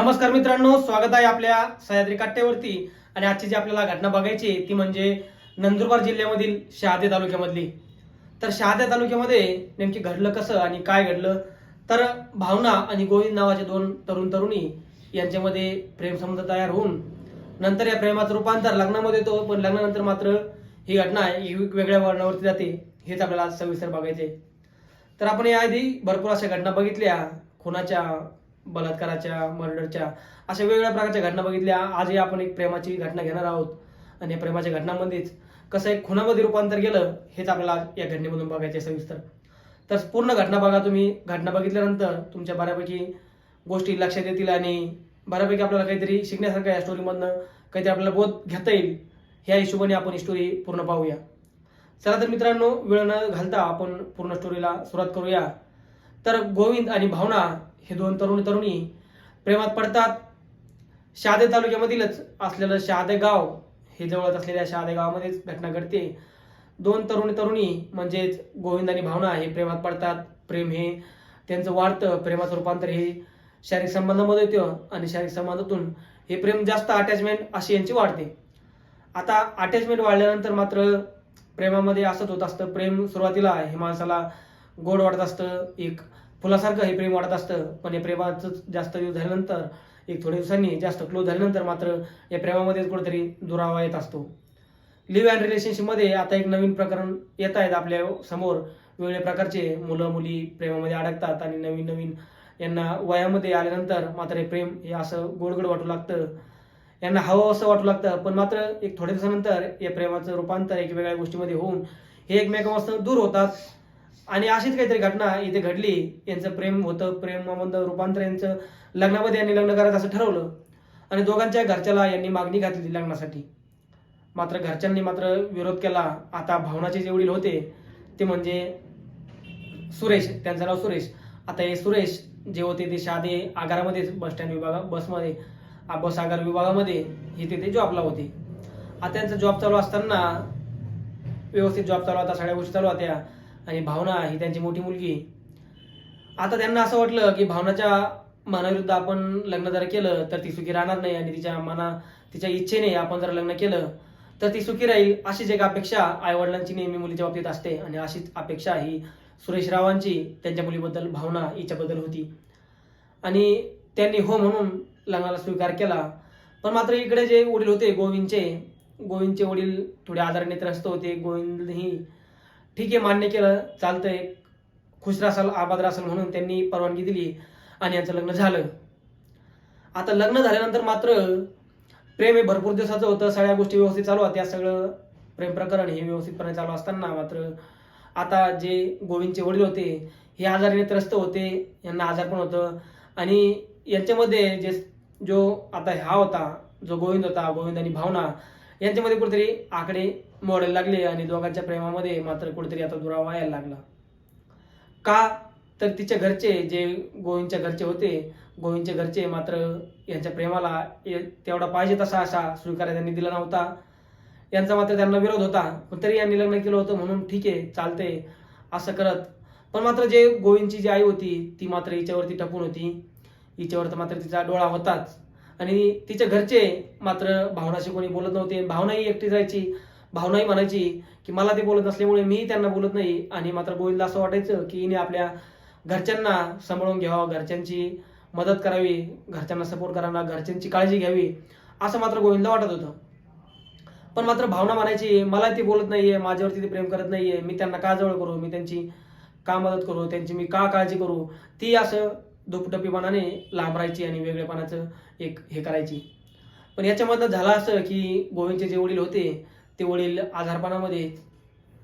नमस्कार मित्रांनो स्वागत आहे आपल्या सह्याद्री काट्यावरती. आणि आजची जी आपल्याला घटना बघायची आहे, ती म्हणजे नंदुरबार जिल्ह्यामधील शहादे तालुक्यामधली. तर शहादे तालुक्यामध्ये नेमकी घडलं कसं आणि काय घडलं? तर भावना आणि गोविंद नावाचे दोन तरुण तरुणी यांच्यामध्ये प्रेमसंबंध तयार होऊन नंतर या प्रेमाचं रूपांतर लग्नामध्ये येतो पण लग्नानंतर मात्र ही घटना ही वेगळ्या वर्णावरती जाते हेच आपल्याला सविस्तर बघायचे तर आपण याआधी भरपूर अशा घटना बघितल्या खुनाच्या बलात्काराच्या मर्डरच्या अशा वेगवेगळ्या प्रकारच्या घटना बघितल्या. आजही आपण एक प्रेमाची घटना घेणार आहोत. आणि या प्रेमाच्या घटनांमध्येच कसं एक खुनामध्ये रूपांतर गेलं हेच आपल्याला या घटनेमधून बघायचे आहे सविस्तर. तर पूर्ण घटना बघा तुम्ही. घटना बघितल्यानंतर तुमच्या बऱ्यापैकी गोष्टी लक्षात येतील आणि बऱ्यापैकी आपल्याला काहीतरी शिकण्यासारखं या स्टोरीमधनं काहीतरी आपल्याला बोध घेता येईल. ह्या हिशोबाने आपण ही स्टोरी पूर्ण पाहूया. चला तर मित्रांनो वेळ न घालता आपण पूर्ण स्टोरीला सुरुवात करूया. तर गोविंद आणि भावना हे दोन तरुण तरुणी प्रेमात पडतात. शहादे तालुक्यामधीलच असलेलं शहादे गाव हे जवळच असलेल्या शहादे गावामध्येच घटना घडते. दोन तरुण तरुणी म्हणजेच गोविंद आणि भावना हे प्रेमात पडतात. प्रेम हे त्यांचं वाढतं. प्रेमाचं रूपांतर हे शारीरिक संबंधामध्ये होतं आणि शारीरिक संबंधातून हे प्रेम जास्त अटॅचमेंट अशी यांची वाढते. आता अटॅचमेंट वाढल्यानंतर मात्र प्रेमामध्ये असंच होत असतं. प्रेम सुरुवातीला हे माणसाला गोड वाटत असतं. एक फुलासारखं हे प्रेम वाढत असतं. पण या प्रेमाचं जास्त दिवस झाल्यानंतर एक थोड्या दिवसांनी जास्त क्लोज झाल्यानंतर मात्र या प्रेमामध्येच कुठेतरी दुरावा येत असतो. लिव्ह अँड रिलेशनशिपमध्ये आता एक नवीन प्रकरण येत आहेत आपल्यासमोर. वेगवेगळ्या प्रकारचे मुलं मुली प्रेमामध्ये अडकतात आणि नवीन नवीन यांना वयामध्ये आल्यानंतर मात्र हे प्रेम हे असं गोडगोड वाटू लागतं. यांना हवं असं वाटू लागतं. पण मात्र एक थोड्या दिवसानंतर या प्रेमाचं रूपांतर एक वेगळ्या गोष्टीमध्ये होऊन हे एकमेकांपासून दूर होतात. आणि अशीच काहीतरी घटना इथे घडली. यांचं प्रेम होतं प्रेमामधलं रूपांतर यांचं. लग्नामध्ये यांनी लग्न करायचं असं ठरवलं. आणि दोघांच्या घरच्याला यांनी मागणी घातली लग्नासाठी. मात्र घरच्यांनी मात्र विरोध केला. आता भावनाचे जे वडील होते ते म्हणजे सुरेश. त्यांचं नाव सुरेश. आता हे सुरेश जे होते ते शादे आगारामध्येच बस स्टँड विभागा बसमध्ये बस आगार विभागामध्ये हे तिथे जॉबला होते. आता त्यांचा जॉब चालू असताना व्यवस्थित जॉब चालू होता सगळ्या गोष्टी चालू होत्या. आणि भावना ही त्यांची मोठी मुलगी आता त्यांना असं वाटलं की भावनाच्या मनाविरुद्ध आपण लग्न जर केलं तर ती सुखी राहणार नाही आणि तिच्या मना तिच्या इच्छेने आपण जर लग्न केलं तर ती सुखी राहील अशीच एक अपेक्षा आईवडिलांची नेहमी मुलीच्या बाबतीत असते आणि अशीच अपेक्षा ही सुरेश रावांची त्यांच्या मुलीबद्दल भावना हिच्याबद्दल होती. आणि त्यांनी हो म्हणून लग्नाला स्वीकार केला. पण मात्र इकडे जे वडील होते गोविंदचे गोविंदचे वडील थोडे आजाराने त्रस्त होते. गोविंदही ठीक आहे मान्य केलं चालतंय. खुश रासाल आबाद रासाल म्हणून त्यांनी परवानगी दिली आणि यांचं लग्न झालं. आता लग्न झाल्यानंतर मात्र प्रेम हे भरपूर दिवसाचं होतं. सगळ्या गोष्टी व्यवस्थित चालू होत्या. सगळं प्रेम प्रकरण हे व्यवस्थितपणे चालू असताना मात्र आता जे गोविंदचे वडील होते हे आजाराने त्रस्त होते. यांना आजार पण होतं. आणि यांच्यामध्ये जे जो आता हा होता जो गोविंद होता गोविंद आणि भावना यांच्यामध्ये कुठेतरी आकडे मोडायला लागले आणि दोघांच्या प्रेमामध्ये मात्र कुठेतरी आता दुरावा यायला लागला. का? तर तिच्या घरचे जे गोविंदच्या घरचे होते गोविंदच्या घरचे मात्र यांच्या प्रेमाला तेवढा पाहिजे तसा असा स्वीकार त्यांनी दिला नव्हता. यांचा मात्र त्यांना विरोध होता. पण तरी यांनी लग्न केलं होतं म्हणून ठीक आहे चालतंय असं करत. पण मात्र जे गोविंदची जी आई होती ती मात्र हिच्यावरती टपून होती. हिच्यावर तर मात्र तिचा डोळा होताच. आणि तिच्या घरचे मात्र भावनाशी कोणी बोलत नव्हते. भावनाही एकटी जायची. भावनाही म्हणायची की मला ते बोलत नसल्यामुळे मीही त्यांना बोलत नाही. आणि मात्र गोविंदला असं वाटायचं की हिने आपल्या घरच्यांना सांभाळून घ्यावं. घरच्यांची मदत करावी. घरच्यांना सपोर्ट करावा. घरच्यांची काळजी घ्यावी. असं मात्र गोविंदला वाटत होतं. पण मात्र भावना म्हणायची मला ती बोलत नाहीये. माझ्यावरती ते प्रेम करत नाहीये. मी त्यांना का जवळ करू. मी त्यांची का मदत करू? त्यांची मी का काळजी करू? ती असं दुपटपीपणाने लांबरायची आणि वेगळेपणाचं एक हे करायची. पण याच्यामधनं झालं असं की गोविंदचे जे वडील होते ते वडील आजारपणामध्ये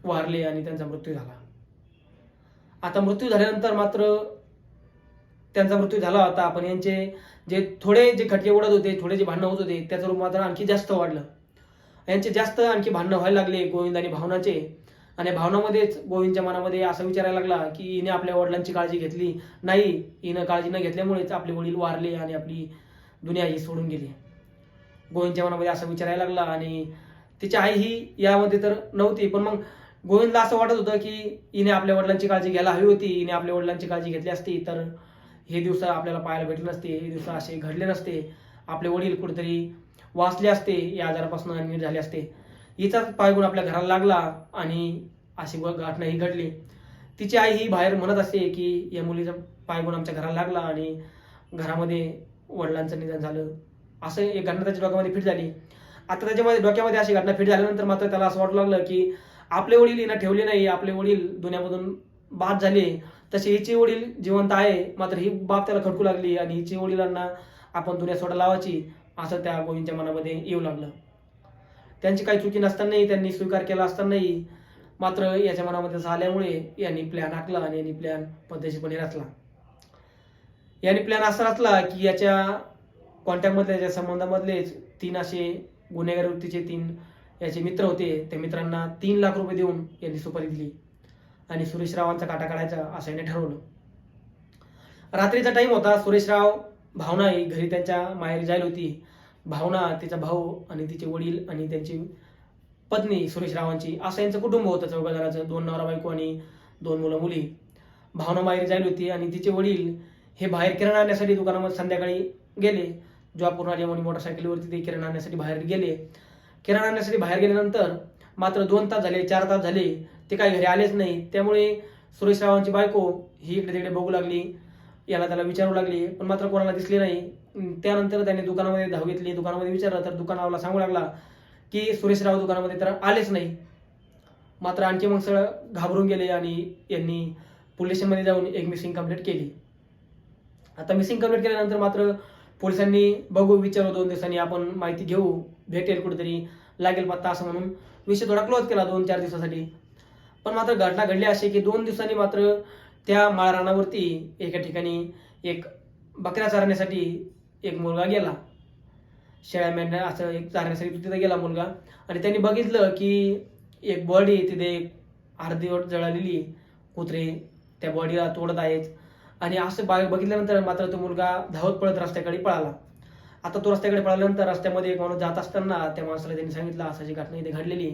वारले आणि त्यांचा मृत्यू झाला. आता मृत्यू झाल्यानंतर मात्र त्यांचा मृत्यू झाला होता. पण यांचे जे थोडे जे खटके उडत होते थोडे जे भांडणं होत होते त्याचं रूप मात्र आणखी जास्त वाढलं. यांचे जास्त आणखी भांडणं व्हायला लागले गोविंद आणि भावनाचे. आणि भावनामध्येच गोविंदच्या मनामध्ये असं विचारायला लागला की हिने आपल्या वडिलांची काळजी घेतली. नाही हिनं काळजी न घेतल्यामुळेच आपले वडील वारले आणि आपली दुनिया ही सोडून गेली. गोविंदच्या मनामध्ये असं विचारायला लागला आणि तिची आई ही यामध्ये तर नव्हती पण मग गोविंदला असं वाटत होतं की हिने आपल्या वडिलांची काळजी घ्यायला हवी होती हिने आपल्या वडिलांची काळजी घेतली असती तर हे दिवस आपल्याला पाहायला भेटले नसते हे दिवस असे घडले नसते. आपले वडील कुठेतरी वाचले असते या आजारापासून नीट झाले असते. हिचाच पायगुण आपल्या घराला लागला आणि अशी व- घटना ही घडली. तिची आई ही बाहेर म्हणत असते की या मुलीचा पायगुण आमच्या घराला लागला आणि घरामध्ये वडिलांचं निधन झालं. असं एक घटना त्याच्या डोक्यामध्ये फिट झाली. आता त्याच्यामध्ये डोक्यामध्ये अशी घटना फिट झाल्यानंतर मात्र त्याला असं वाटू लागलं की आपले वडील हिना ठेवले नाही आपले वडील दुनियामधून बाद झाले. तसे हिचे वडील जिवंत आहे मात्र ही बाब त्याला खडकू लागली आणि हिचे वडिलांना आपण दुनिया सोडा लावायची असं त्या गोविंदच्या मनामध्ये येऊ लागलं. त्यांची काही चुकी नसतानाही त्यांनी स्वीकार केला असतानाही मात्र याच्या मनामध्ये झाल्यामुळे यांनी प्लॅन आखला आणि यांनी प्लॅन पद्धतीपणे रचला. यांनी प्लॅन असा रचला की याच्या कॉन्टॅक्टमधले याच्या संबंधामधलेच तीन असे गुन्हेगार वृत्तीचे तीन याचे मित्र होते. त्या मित्रांना तीन लाख रुपये देऊन यांनी सुपारी दिली आणि सुरेश रावांचा काटा काढायचा असं याने ठरवलं. रात्रीचा टाइम होता. सुरेशराव भावना ही घरी त्यांच्या माहेरी जायला होती. भावना तिचा भाऊ आणि तिचे वडील आणि त्यांची पत्नी सुरेश रावांची असं यांचं कुटुंब होतं चौघा जणांचं दोन नवरा बायको आणि दोन मुलं मुली. भावना बाहेर जायला होती आणि तिचे वडील हे बाहेर किराणा आणण्यासाठी दुकानामध्ये संध्याकाळी गेले. जॉब करून आले म्हणून मोटरसायकलीवरती ते किराणा आणण्यासाठी बाहेर गेले. किराणा आणण्यासाठी बाहेर गेल्यानंतर मात्र दोन तास झाले चार तास झाले ते काही घरी आलेच नाही. त्यामुळे सुरेश रावांची बायको ही इकडे तिकडे बघू लागली याला त्याला विचारू लागली पण मात्र कोणाला दिसली नाही. त्यानंतर त्याने दुकानामध्ये धाव घेतली. दुकानामध्ये विचारलं तर दुकानावाला सांगू लागला की सुरेशराव दुकानामध्ये तर आलेच नाही. मात्र आणखी मग सगळं घाबरून गेले आणि यांनी पोलीस स्टेशनमध्ये जाऊन एक मिसिंग कंप्लेंट केली. आता मिसिंग कंप्लेंट केल्यानंतर मात्र पोलिसांनी बघू विचारू दोन दिवसांनी आपण माहिती घेऊ. भेटेल कुठेतरी लागेल पत्ता असं म्हणून. विषय थोडा क्लोज केला दोन चार दिवसासाठी. पण मात्र घटना घडली अशी की दोन दिवसांनी मात्र त्या माळरानावरती एका ठिकाणी एक बकऱ्या चारण्यासाठी एक मुलगा गेला. शेळ्या मेंढ्या असं एक चारण्यासाठी तिथे गेला मुलगा. आणि त्यांनी बघितलं की एक बॉडी तिथे एक अर्धी अर्धीवट जळालेली कुत्रे त्या बॉडीला तोडत आहेत. आणि असं बा बघितल्यानंतर मात्र तो मुलगा धावत पळत रस्त्याकडे पळाला. आता तो रस्त्याकडे पळाल्यानंतर रस्त्यामध्ये एक माणूस जात असताना त्या माणसाला त्यांनी सांगितलं असाची घटना इथे घडलेली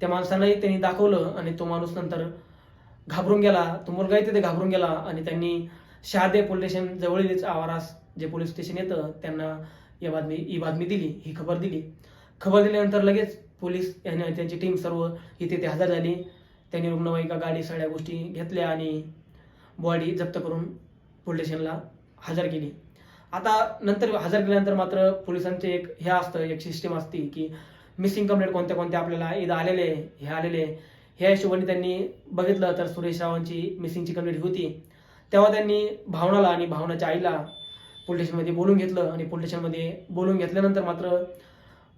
त्या माणसालाही त्यांनी दाखवलं आणि तो माणूस नंतर घाबरून गेला. तो मुलगाही तिथे घाबरून गेला आणि त्यांनी शहादे पोलीस स्टेशन जवळीलच आवारास जे पोलीस स्टेशन येतं त्यांना या बातमी ही बातमी दिली ही खबर दिली. खबर दिल्यानंतर लगेच पोलीस यांनी त्यांची टीम सर्व इथे ते हजर झाली. त्यांनी रुग्णवाहिका गाडी सगळ्या गोष्टी घेतल्या आणि बॉडी जप्त करून पोलीस स्टेशनला हजर केली. आता नंतर हजर केल्यानंतर मात्र पोलिसांचे एक हे असतं एक सिस्टीम असते की मिसिंग कंप्लेंट कोणत्या कोणत्या आपल्याला इथं आलेले हे आलेले आहे. ह्या हिशोबाने त्यांनी बघितलं तर सुरेश रावांची मिसिंगची कंप्लेंट होती. तेव्हा त्यांनी भावनाला आणि भावनाच्या आईला पोलीस स्टेशनमध्ये बोलून घेतलं आणि पोलीस स्टेशनमध्ये बोलून घेतल्यानंतर मात्र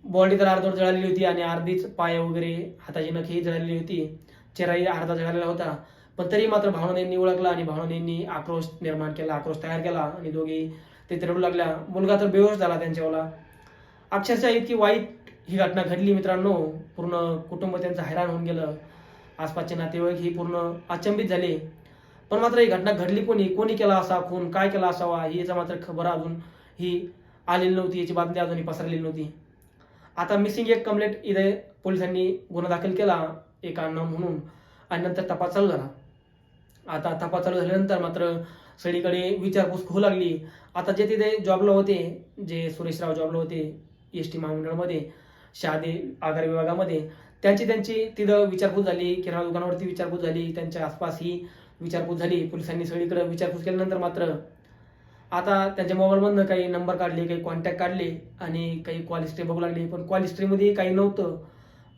बॉडी तर अर्धवट जळालेली होती आणि अर्धीच पाय वगैरे हाताची नखही जळालेली होती. चेहराही अर्धा जळालेला होता. पण तरी मात्र भावनांनी ओळखला आणि भावनांनी आक्रोश निर्माण केला आक्रोश तयार केला आणि दोघी ते रडू लागल्या. मुलगा तर बेहोश झाला त्यांच्यावाला. अक्षरशः इतकी वाईट ही घटना घडली मित्रांनो. पूर्ण कुटुंब त्यांचं हैराण होऊन गेलं. आसपासचे नातेवाईक ही पूर्ण अचंबित झाले. पण मात्र ही घटना घडली कोणी कोणी केला असा खून काय केला असावा याचा मात्र खबर अजून ही आलेली नव्हती. याची बातमी अजूनही पसरलेली नव्हती. आता मिसिंग एक कंप्लेंट इथे पोलिसांनी गुन्हा दाखल केला एका नाव म्हणून. आणि नंतर तपास चालू झाला. आता तपास चालू झाल्यानंतर मात्र सगळीकडे विचारपूस होऊ लागली. आता जे तिथे जॉबला होते जे सुरेशराव जॉबला होते एस टी महामंडळामध्ये शहादे आगार विभागामध्ये त्यांची त्यांची तिथं विचारपूस झाली किराणा दुकानावरती विचारपूस झाली त्यांच्या आसपास ही विचारपूस झाली पोलिसांनी सगळीकडे विचारपूस केल्यानंतर मात्र आता त्यांच्या मोबाईलमधनं काही नंबर काढले काही कॉन्टॅक्ट काढले आणि काही कॉल हिस्ट्री बघू लागली. पण कॉल हिस्ट्रीमध्ये काही नव्हतं.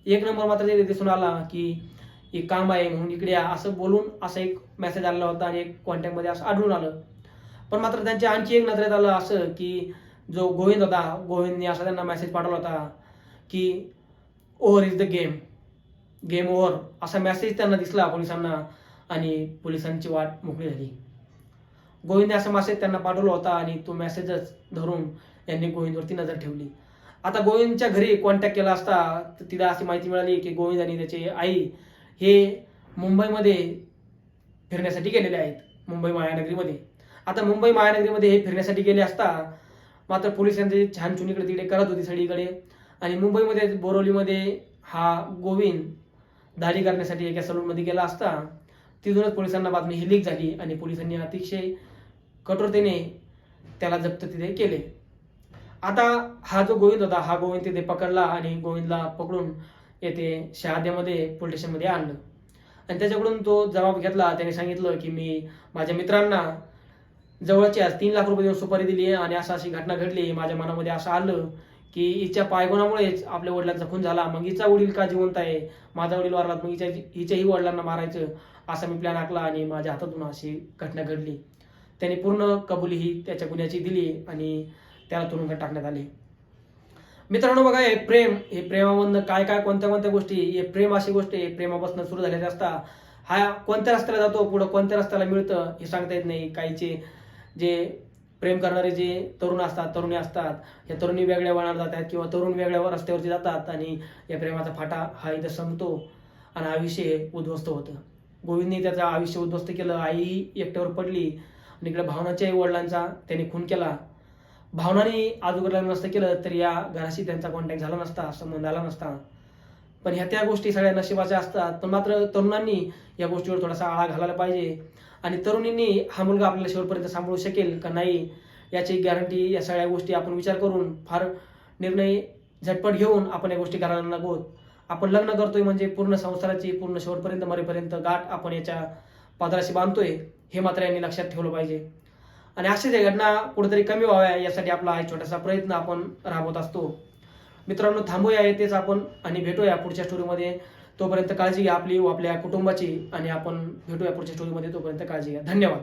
एक नंबर मात्र ते दिसून आला की एक काम आहे म्हणून इकडे या असं बोलून असा एक मेसेज आलेला होता आणि एक कॉन्टॅक्टमध्ये असं आढळून आलं. पण मात्र त्यांच्या आणखी एक नजरेत आलं असं की जो गोविंद होता गोविंदने असा त्यांना मेसेज पाठवला होता की over is the game game over असा मेसेज त्यांना दिसला पोलिसांना. आणि पोलिसांची वाट मोकळी झाली. गोविंदने असा मेसेज त्यांना पाठवला होता आणि तो मेसेजच धरून यांनी गोविंदवरती नजर ठेवली. आता गोविंदच्या घरी कॉन्टॅक्ट केला असता तर तिला अशी माहिती मिळाली की गोविंद आणि त्याचे आई हे मुंबईमध्ये फिरण्यासाठी गेलेले आहेत मुंबई महानगरीमध्ये. आता मुंबई महानगरीमध्ये हे फिरण्यासाठी गेले असता मात्र पोलिसांचे छान चुनीकडे तिकडे करत होती सगळीकडे. आणि मुंबईमध्ये बोरवलीमध्ये हा गोविंद दाढी करण्यासाठी एका सलूनमध्ये गेला असता तिथूनच पोलिसांना बातमी ही लीक झाली आणि पोलिसांनी अतिशय कठोरतेने त्याला जप्त तिथे केले. आता हा जो गोविंद होता हा गोविंद तिथे पकडला आणि गोविंदला पकडून येथे शहाद्यामध्ये पोलीस स्टेशनमध्ये आणलं. आणि त्याच्याकडून तो जबाब घेतला. त्याने सांगितलं की मी माझ्या मित्रांना जवळच्या तीन लाख रुपये देऊन सुपारी दिली आणि असं अशी घटना घडली. माझ्या मनामध्ये असं आलं की हिच्या पायगुणामुळेच आपल्या वडिलांचा खून झाला. मग हिचा वडील का जिवंत आहे? माझा वडील वारला मग हिच्या हिच्याही वडिलांना मारायचं असा मी प्लॅन आखला आणि माझ्या हातातून अशी घटना घडली. त्याने पूर्ण कबुली ही त्याच्या गुन्ह्याची दिली आणि त्याला तुरुंगात टाकण्यात आले. मित्रांनो बघा हे प्रेम हे प्रेमामधनं काय काय कोणत्या कोणत्या गोष्टी हे प्रेम अशी गोष्ट आहे प्रेमापासून सुरू झालेली असता. हा कोणत्या रस्त्याला जातो पुढं कोणत्या रस्त्याला मिळतं हे सांगता येत नाही. काहीचे जे प्रेम करणारे जे तरुण असतात तरुणी असतात या तरुणी वेगळ्या वळणावर जातात किंवा तरुण वेगळ्या रस्त्यावरती जातात आणि या प्रेमाचा फाटा हा इथं संपतो आणि आयुष्य उद्ध्वस्त होतं. गोविंदने त्याचा आयुष्य उद्ध्वस्त केलं आई एकट्यावर पडली आणि इकडे भावनाच्या वडिलांचा त्याने खून केला. भावनाने अगोदर नसतं केलं तर या घराशी त्यांचा कॉन्टॅक्ट झाला नसता संबंध आला नसता. पण ह्या त्या गोष्टी सगळ्या नशिबाच्या असतात पण मात्र तरुणांनी या गोष्टीवर थोडासा आळा घालायला पाहिजे. आणि तरुणींनी हा मुलगा आपल्याला शेवटपर्यंत सांभाळू शकेल का नाही याची गॅरंटी या सगळ्या गोष्टी आपण विचार करून फार निर्णय झटपट घेऊन आपण या गोष्टी करायला नको आपण लग्न करतोय म्हणजे पूर्ण संसाराची पूर्ण शेवटपर्यंत मरेपर्यंत गाठ आपण याच्या पादराशी बांधतोय हे मात्र यांनी लक्षात ठेवलं पाहिजे. आणि अशाच या घटना कुठेतरी कमी व्हाव्या यासाठी आपला हा छोटासा प्रयत्न आपण राबवत असतो. मित्रांनो थांबूया येतेच आपण आणि भेटूया पुढच्या स्टोरीमध्ये तोपर्यंत काळजी घ्या आपली व आपल्या कुटुंबाची आणि आपण भेटूया पुढच्या स्टोरीमध्ये तोपर्यंत काळजी घ्या. धन्यवाद.